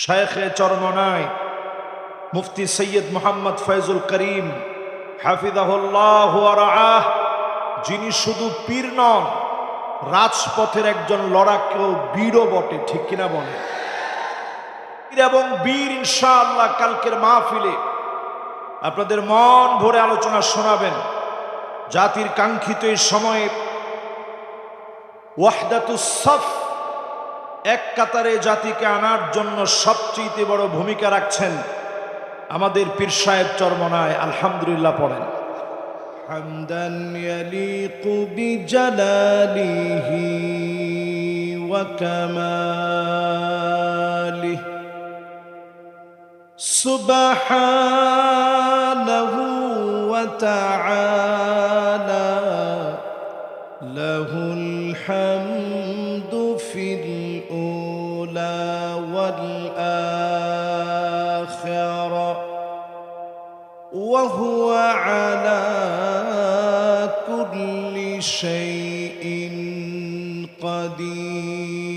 শেখে চরমনায় মুফতি সৈয়দ মোহাম্মদ ফয়জুল করিম হাফিদাহুল্লাহ আহ যিনি শুধু পীর নন, রাজপথের একজন লড়াকেও বীরও বটে, ঠিক কিনা বলে এবং বীর ইনশাআল্লাহ কালকের মাহফিলে আপনাদের মন ভরে আলোচনা শোনাবেন। জাতির কাঙ্ক্ষিত এই সময়ে ওয়াহদাতুসফ এক কাতারে জাতিকে আনার জন্য সবচেয়ে বড় ভূমিকা রাখছেন আমাদের পীর সাহেব চরমনায়, আলহামদুলিল্লাহ পড়েন। হামদান ইয়ালিকু বিজালালিহি ওয়া ওয়া তাআলা। وهو على كل شيء قدير.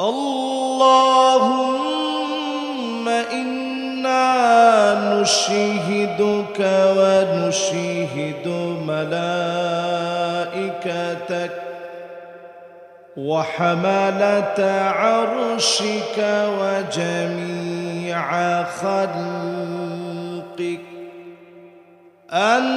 اللهم إنا نشهدك ونشهد ملائكتك وحملة عرشك وجميع خلقك. أنك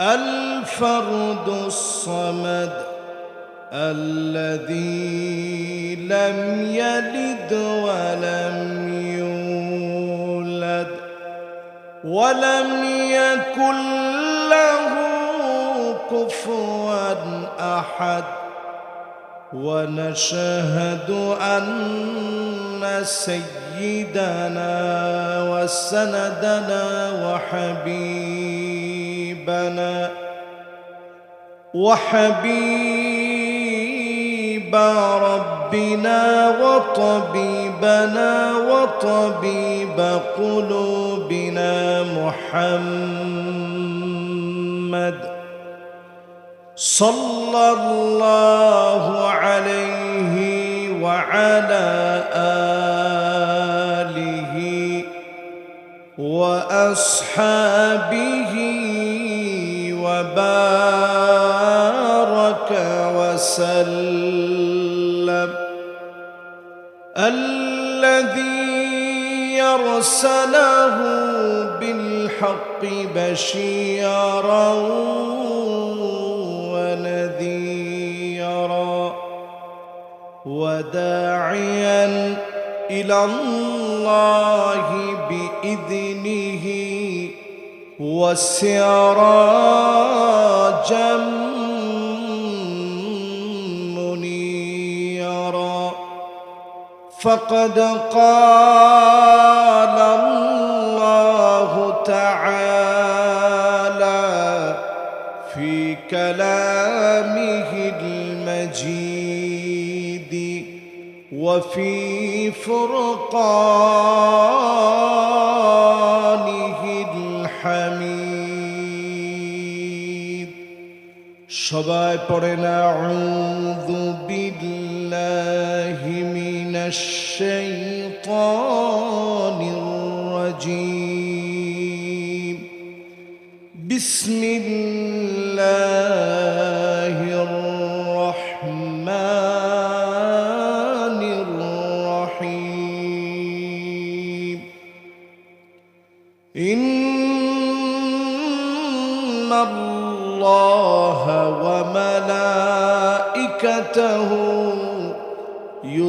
الفرد الصمد الذي لم يلد ولم يولد ولم يكن له كفوا أحد ونشهد أن سيدنا وسندنا وحبيبنا وحبيب ربنا وطبيبنا وطبيب قلوبنا محمد صلى الله عليه وعلى آله وأصحابه وبارك وسلم. الذي يرسله بالحق بشيرا ونذيرا وداعيا إلى الله بإذنه وسراجا منيرا. فقد قال الله تعالى في كلامه المجيد وفي فرقانه সবাই পড়েন আউযু বিল্লাহি মিনাশ শাইতানির রাজীম। বিসমিল্লাহির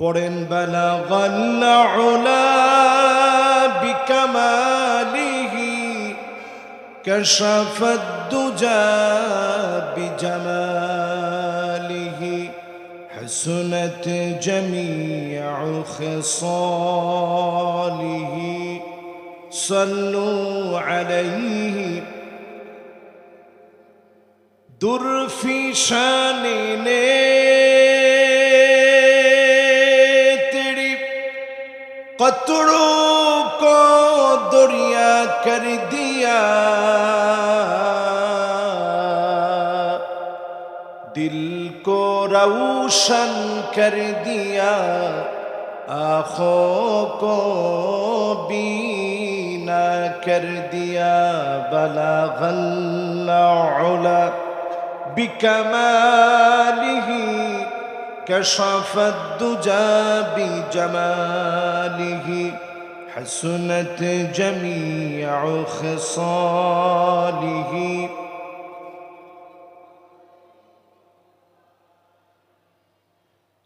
পড়েন بلغ العلا بكماله كشف الدجى بجماله حسنت جميع خصاله صلوا عليه در في شان पतड़ों को दुरिया कर दिया दिल को रोशन कर दिया आँखों को बीना कर दिया बला गल्ला बिकमाली كشف الدجى بجماله حسنت جميع خصاله.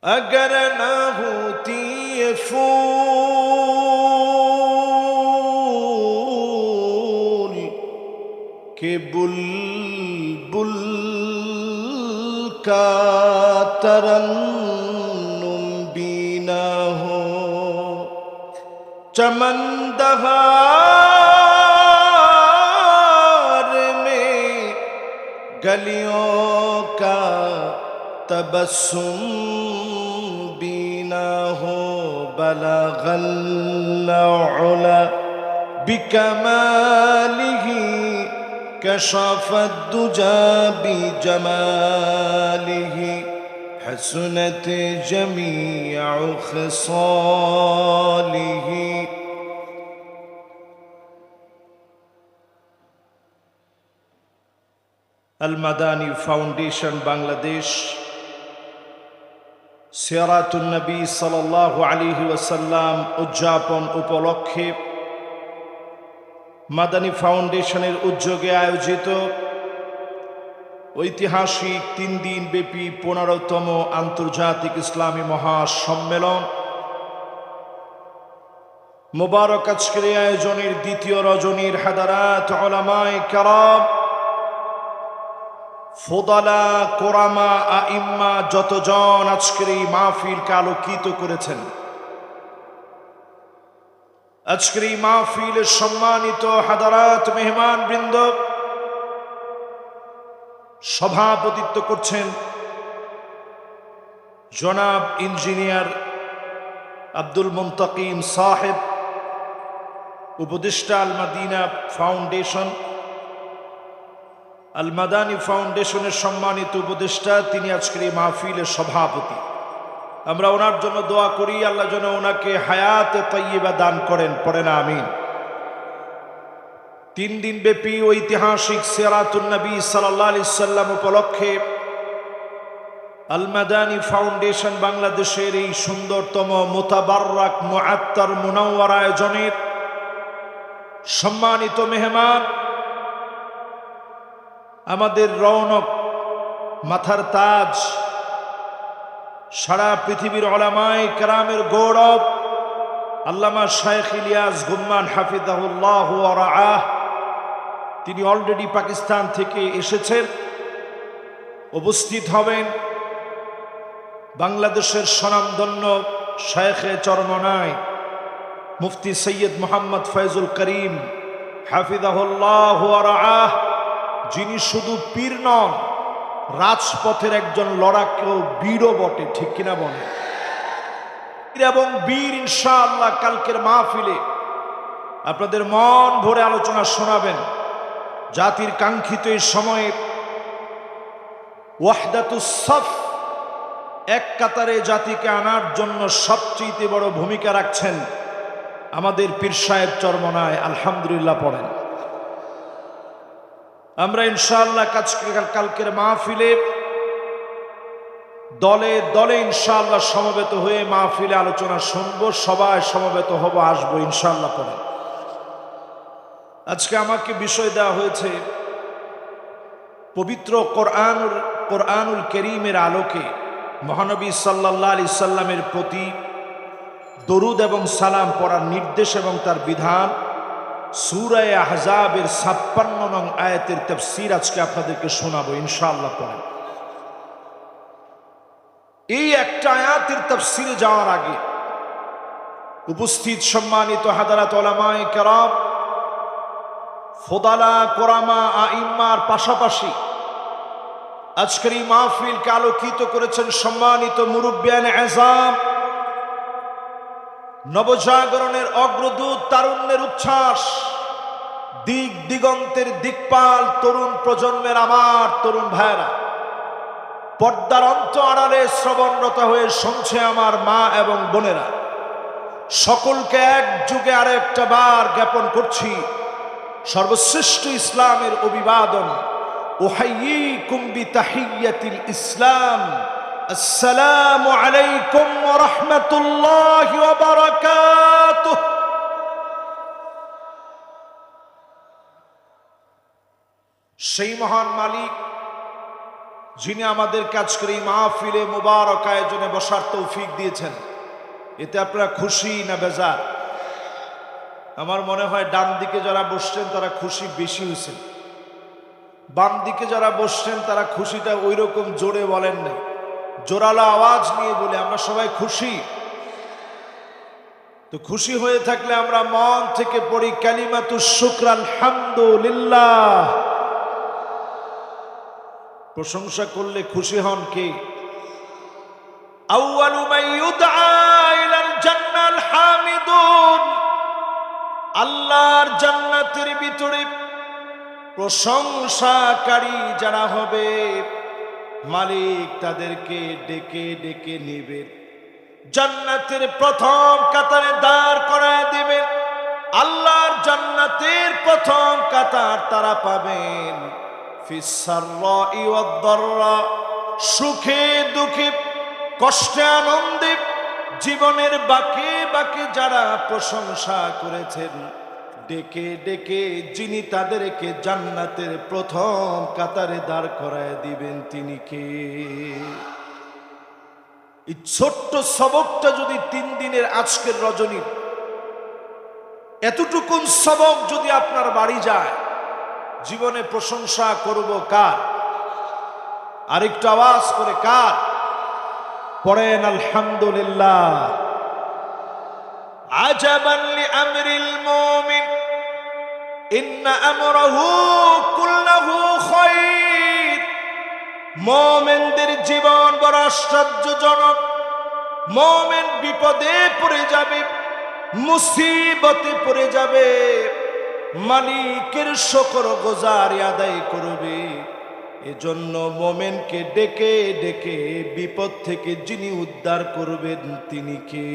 اگر نہ ہوتی یہ کہ بلبل کا ترنم چمن دہار میں گلیوں کا تبسم بھی نہ ہو بلغ العلا بكماله كشف الدجى بجماله حسنت جميع خصاله আলমাদানি ফাউন্ডেশন বাংলাদেশ সিয়ারাতুন নবী সাল্লাহ আলিহি ওয়াসাল্লাম উদযাপন উপলক্ষে মাদানী ফাউন্ডেশনের উদ্যোগে আয়োজিত ঐতিহাসিক তিন দিন ব্যাপী পনেরোতম আন্তর্জাতিক ইসলামী মহাসম্মেলন। মোবারক আজকের আয়োজনের দ্বিতীয় রজনীর হাদারাত ফোদালা, কোরামা, আইম্মা যতজন আজকের এই মাহফিলকে আলোকিত করেছেন। আজকের এই মাহফিলের সম্মানিত হাদারাত মেহমান বৃন্দ সভাপতিত্ব করছেন জনাব ইঞ্জিনিয়ার আব্দুল মুন্তাকিম সাহেব, উপদেষ্টা আল মাদিনা ফাউন্ডেশন আল মাদানী ফাউন্ডেশনের সম্মানিত উপদেষ্টা, তিনি আজকের এই মাহফিলের সভাপতি। আমরা ওনার জন্য দোয়া করি, আল্লাহ যেন ওনাকে হায়াতে তৈবা দান করেন পড়েন আমিন। তিন দিন ব্যাপী ঐতিহাসিক সিরাতুল নবী সাল্লাহ আলি সাল্লাম উপলক্ষে আলমাদানি ফাউন্ডেশন বাংলাদেশের এই সুন্দরতম মোতাবাররাক মুআত্তার মুনাওয়ার আয়োজনের সম্মানিত মেহমান, আমাদের রৌনক মাথার তাজ, সারা পৃথিবীর অলামায় কেরামের গৌরব, আল্লামা শায়েখ ইলিয়াস গুম্মান হাফিজাহুল্লাহ আহ তিনি অলরেডি পাকিস্তান থেকে এসেছেন, উপস্থিত হবেন। বাংলাদেশের স্বনামধন্য শায়েখে চরমনায় মুফতি সৈয়দ মোহাম্মদ ফয়জুল করিম হাফিজাহুল্লাহ আহ যিনি শুধু পীর নন, রাজপথের একজন লড়াকেও বীরও বটে, ঠিক কিনা বলে এবং বীর ইনশাআল্লাহ কালকের মাহফিলে আপনাদের মন ভরে আলোচনা শোনাবেন। জাতির কাঙ্ক্ষিত এই সময়ে ওয়াহদাতুসফ এক কাতারে জাতিকে আনার জন্য সবচেয়ে বড় ভূমিকা রাখছেন আমাদের পীর সাহেব চরমনায়, আলহামদুলিল্লাহ পড়েন। আমরা ইনশাআল্লাহ কাজকে, কালকের মাহফিলে দলে দলে ইনশাআল্লাহ সমবেত হয়ে মাহফিলে আলোচনা শুনব, সবাই সমবেত হব, আসব ইনশাআল্লাহ পরে। আজকে আমাকে বিষয় দেওয়া হয়েছে পবিত্র কোরআনুল কোরআনুল করিমের আলোকে মহানবী সাল্লাহ আলি সাল্লামের প্রতি দরুদ এবং সালাম পড়ার নির্দেশ এবং তার বিধান সুরায় আহজাবের ছাপ্পান্ন নং আয়াতের তফসির আজকে আপনাদেরকে শোনাবো, ইনশাআল্লাহ পরে এই একটা আয়াতের তফসিরে যাওয়ার আগে উপস্থিত সম্মানিত হাদারাত ওলামায় কেরাম ফোদালা কোরামা আইম্মার পাশাপাশি আজকের এই মাহফিলকে আলোকিত করেছেন সম্মানিত মুরব্বিয়ান এজাম। নবজাগরণের অগ্রদূত তারুণ্যের উচ্ছ্বাস, দিক দিগন্তের দিকপাল তরুণ প্রজন্মের আমার তরুণ ভাইরা পর্দার অন্ত আড়ালে শ্রবণরত হয়ে শুনছে আমার মা এবং বোনেরা। সকলকে এক যুগে আরেকটা বার জ্ঞাপন করছি। সর্বশ্রেষ্ঠ ইসলামের অভিবাদন। ইসলাম। আলাইকুম সেই মহান মালিক, যিনি আমাদের কাজ করে মাহফিলে মুবারক আয়োজনে বসার তৌফিক দিয়েছেন। এতে আপনারা খুশি না বেজার? আমার মনে হয় ডান দিকে যারা বসছেন, তারা খুশি বেশি হয়েছেন বাম দিকে যারা বসছেন, তারা খুশিটা ওই রকম জোরে বলেন নাই। জোরালো আওয়াজ নিয়ে বলে, আমরা সবাই খুশি। তো খুশি হয়ে থাকলে আমরা মন থেকে পড়ি, কালিমাতু শুক্র আলহামদুলিল্লাহ প্রশংসা করলে খুশি হন কে? আউয়ালু ইউদআ ইলাল জান্নাল হামিদুন। আল্লাহর জান্নাতের ভিতরে প্রশংসাকারী যারা হবে, মালিক তাদেরকে ডেকে ডেকে নেবে। জান্নাতের প্রথম কাতারে দাঁড় করায় দেবে। আল্লাহর জান্নাতের প্রথম কাতার তারা পাবেন। সুখে দুঃখে, কষ্টে আনন্দে জীবনের বাকি বাকি যারা প্রশংসা করেছেন, ডেকে ডেকে যিনি তাদেরকে জান্নাতের প্রথম কাতারে দাঁড় করায় দিবেন, তিনি কে? এই ছোট্ট সবকটা যদি তিন দিনের আজকের রজনী, এতটুকুন সবক যদি আপনার বাড়ি যায়, জীবনে প্রশংসা করব কার? আরেকটু আওয়াজ করে কার? পড়েন, আলহামদুলিল্লাহ। আজাবান লিআমরিল মুমিন, ইন্না আমরাহু মুমিনদের জীবন বড় আশ্চর্যজনক। মুমিন বিপদে পড়ে যাবে, মুসিবতে পড়ে যাবে, মালিকের শকর গোজারি আদায় করবে। এজন্য মোমেনকে ডেকে ডেকে বিপদ থেকে যিনি উদ্ধার করবেন তিনি কে?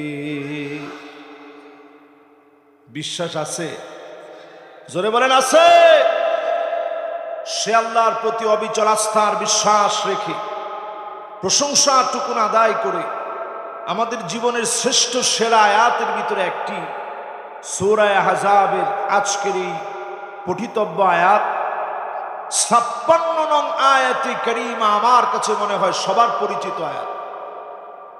বিশ্বাস আছে? জোরে বলেন, আছে। সে আল্লাহর প্রতি অবিচল আস্থার বিশ্বাস রেখে প্রশংসা টুকুন আদায় করে, আমাদের জীবনের শ্রেষ্ঠ সেরা আয়াতের ভিতরে একটি সৌরায় হাজাবের আজকের এই পঠিতব্য আয়াত ছাপ্পান্ন নং আয়াতে করিমা আমার কাছে মনে হয় সবার পরিচিত আয়াত।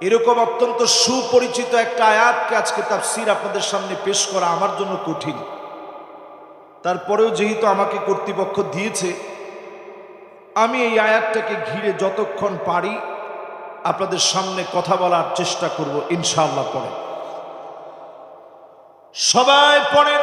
এরকম অত্যন্ত সুপরিচিত একটা আয়াতকে আজকে তাফসির আপনাদের সামনে পেশ করা আমার জন্য কঠিন। তারপরেও যেহেতু আমাকে কর্তৃপক্ষ দিয়েছে, আমি এই আয়াতটাকে ঘিরে যতক্ষণ পারি আপনাদের সামনে কথা বলার চেষ্টা করব ইনশাআল্লাহ পড়ে সবাই পড়েন।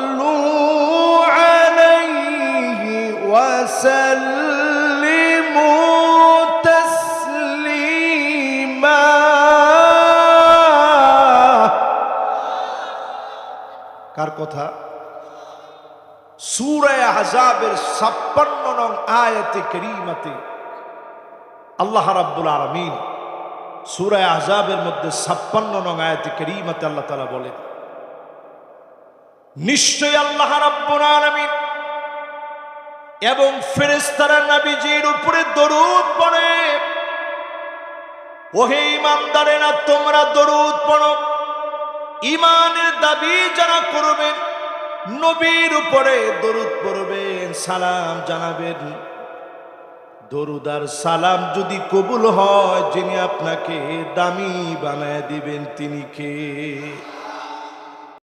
কথা। সুরায় আহজাবের ছাপ্পান্ন নং আয়াতে করিমাতে আল্লাহ রাব্বুল আলমিন সুরায় মধ্যে ছাপ্পান্ন নং আয়াতে করিমাতে আল্লাহ তালা আল্লাহ রাব্বুল এবং ফেরেস্তারা নাবিজির উপরে দরুদ পড়ে। ওহে ইমানদারেরা তোমরা দরুদ পড়ো। ইমানের দাবি যারা করবেন, নবীর উপরে দরুদ পড়বেন, সালাম জানাবেন। দরুদার সালাম যদি কবুল হয়, যিনি আপনাকে দামি বানায় দিবেন, তিনি কে?